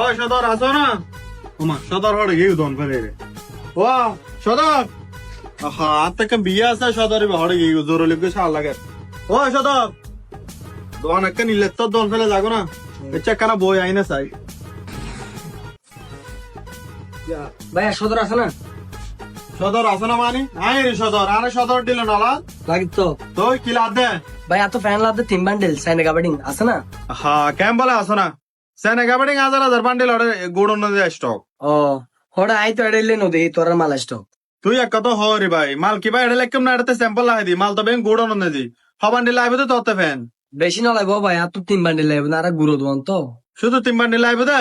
ও সদর আসো না। ওমা সদর হড়ে গিয়ে দন ফেলে রে ও সদর। আহা আত্মকে বিয়ে আছে সদরে হড়ে গিয়ে জোর লিখে সাল লাগে। ও সদর। দোয়ান একটা নিলে তো দন ফেলে যাগো না। ইচ্ছা কানা বই আইনা চাই। ভাই সদর আছে না? সদর আসো না মানি? আই রে সদর আরে সদর দিল নালা লাগি তো। তো কি লাভ দে? ভাই এত ফ্যান লাভ তিন বান্ডেল সাইনে কাবাডিং আছে না? হা কেম বলে আসো না। সেনে গাবড়ি হাজার হাজার বান্ডিল অর্ডার গুড় নদী স্টক ও হড়া আই তো এড়াইলে নদী তোর মাল আসতো তুই এক কথা হরি ভাই মাল কিবা এটা লেখম না এটাতে স্যাম্পল লাগাই দি মাল তো বেং গুড় নদী হবান্ডি লাইবে তো তোতে ফ্যান বেশি না লাগবো ভাই এত তিন বান্ডেল লাগবে না আর গুঁড়ো দোয়ান তো শুধু তিন বান্ডি লাইবে দে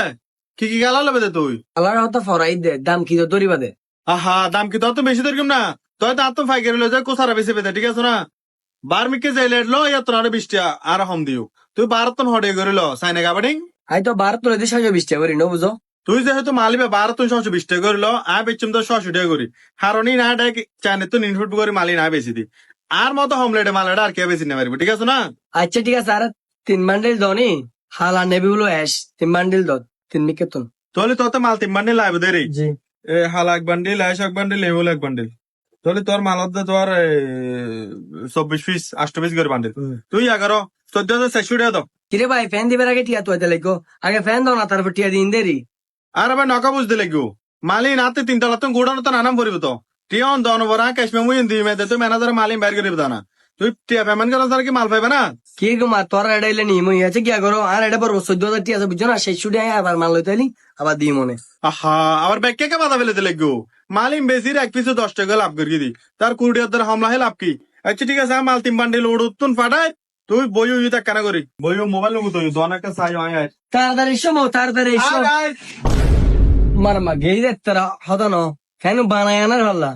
কি কি গালা দে তুই আল্লাহর হতো ফরাই দে দাম কি তো দরিবা দে আহা দাম কি তো বেশি দরকার না তুই তো আত্ম ফাই করে লয়ে কোসারা বেশি পেতে ঠিক আছে না বার মিকে যাই লেট লো ইয়া তোর বৃষ্টি আর হম দিও তুই বারতন হডে করে লো সাইনে গাবড়ি আই তো বার তুলে দিয়ে সাজো বিশটা করি নো বুঝো? তুই যেহেতু মালিবে বারতন ছশো বিশ টাকা করিল আয় বেচুম তো ছশো টাকা করি। হারনি না ডাক চাইনে তো ইনপুট করে মালি না বেশি দি। আর মতো হোমলেটে মালেটা আর কে বেশি নেবে ঠিক আছে না? আচ্ছা ঠিক আছে আর তিন বান্ডেল দনি হালা নেবি বলো অ্যাশ তিন বান্ডেল দ তিন নিকেতন। তাহলে তোতে মাল তিন বান্ডিল লাইবে দে রে জি। এ হাল এক বান্ডিল আয়স এক বান্ডিল এগুলো এক বান্ডিল। তাহলে তোর মালত তোর চব্বিশ পিস আষ্ট পিস করে বান্ডিল। তুই এগারো চোদ্দ হাজার চারশো টাকা দাও। কিরে ভাই ফ্যান দিবার আগে টিয়া তুই লাগো আগে ফ্যান দাও না তারপর টিয়া দিন দেরি। আর আবার নকা বুঝতে লাগবো। মালি নাতে তিন তলা তো গুড়ানো তো নানাম পড়িব তো। টিয়ন দন বরা কাশ্মীর মুই দি মেদে তুই ম্যানেজার মালিম বাইর করিব না তুই টিয়া পেমেন্ট করার তার কি মাল পাইবে না? কি গো মা তোর এড়াইলে নি মই আছে কি করো? আর এটা পড়ব চোদ্দ হাজার টিয়া আছে বুঝছ না? সেই ছুটে আবার মাল লইতে আলি আবার দিই মনে। আহা আবার ব্যাগ কে বাধা ফেলে দিলে গো মালিম বেশির এক পিছু দশ টাকা লাভ করি দি। তার কুড়ি হাজার হামলা হে লাভ কি? আচ্ছা ঠিক আছে মাল তিন বান্ডিল উড়ুতুন ফাটাই তুই বই উই তা কেন করি? বই মোবাইল নুকু তুই দন একটা সাই আয় আয়। তাড়াতাড়ি এসো মো তাড়াতাড়ি এসো। মার মা গেই দে তারা হতো না ফ্যান বানায় আনার ভাল্লা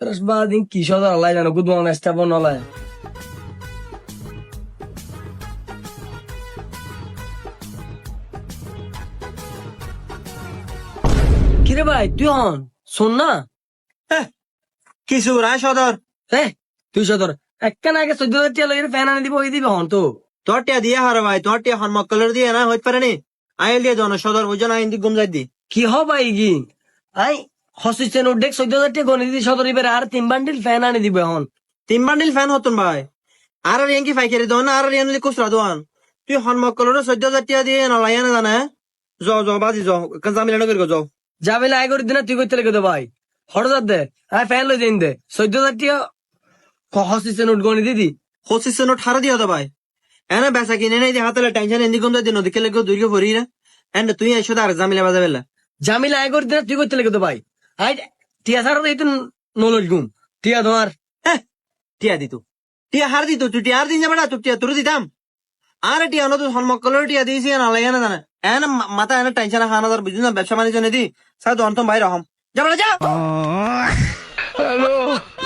তার বাদিন কি সদা আল্লাহ জানো গুদ মানে স্টাফ নলায় কিরে ভাই তুই হন শোন না? কিছু রায় সদর। হ্যাঁ তুই সদর। একখান আগে চোদ্দ হাজার টিয়া লগে ফ্যান আনি দিব ওই দিবে হন তো। তোর টিয়া দিয়ে হার ভাই তোর টিয়া হন মক্কলের দিয়ে না হইতে পারে নি? আইল দিয়ে জন সদর বুঝো না ইন্দি গুম যাই দি কি হ ভাই কি আই হসিস্টেন উডেক চোদ্দ হাজার টিয়া গণি দিদি সদর এবার আর তিন বান্ডিল ফ্যান আনি দিবে হন। তিন বান্ডিল ফ্যান হতুন ভাই। আর আর ইয়াঙ্কি ফাইকারি দোন আর আর ইয়ানলি কুসরা দোয়ান তুই হন মক্কলের চোদ্দ হাজার টিয়া দিয়ে নলাই না জানা জ জ বাজি জ জামিলানো করি যাও যাবে আয় করে দিনা তুই করতে লেগে দে ভাই। হঠাৎ দে আয় ফ্যান লই দিন দে। চোদ্দ হাজার টিয়া হসিস্টেন উড গণি দিদি? হসিস নো ঠারা দিয়ে ভাই। এনে বেসা কিনে নাই দিয়ে হাতে টেনশন এন্দি গুম যাই দি নদী কেলে দুর্গ ভরি না এন্ড তুই এসো আর জামিলা বাজা বেলা। জামিল আয় করে দিনা তুই করতে লেগে দে ভাই। আই টিয়া তো এই তো নলজ গুম। টিয়া তোমার টিয়া দিত। টিয়া হার দিত তুই টিয়া হার দিন যাবে না তুই টিয়া তোর দিতাম। আর টিয়া ন তুই হনমক্কলের টিয়া দিয়েছি নালাই না জানে। এনে মাথা এনে টেনশন খানা ধর বুঝলি না? ব্যবসা বাণিজ্য নেদি। সার দন্তম বাইর হম যাবে না যা।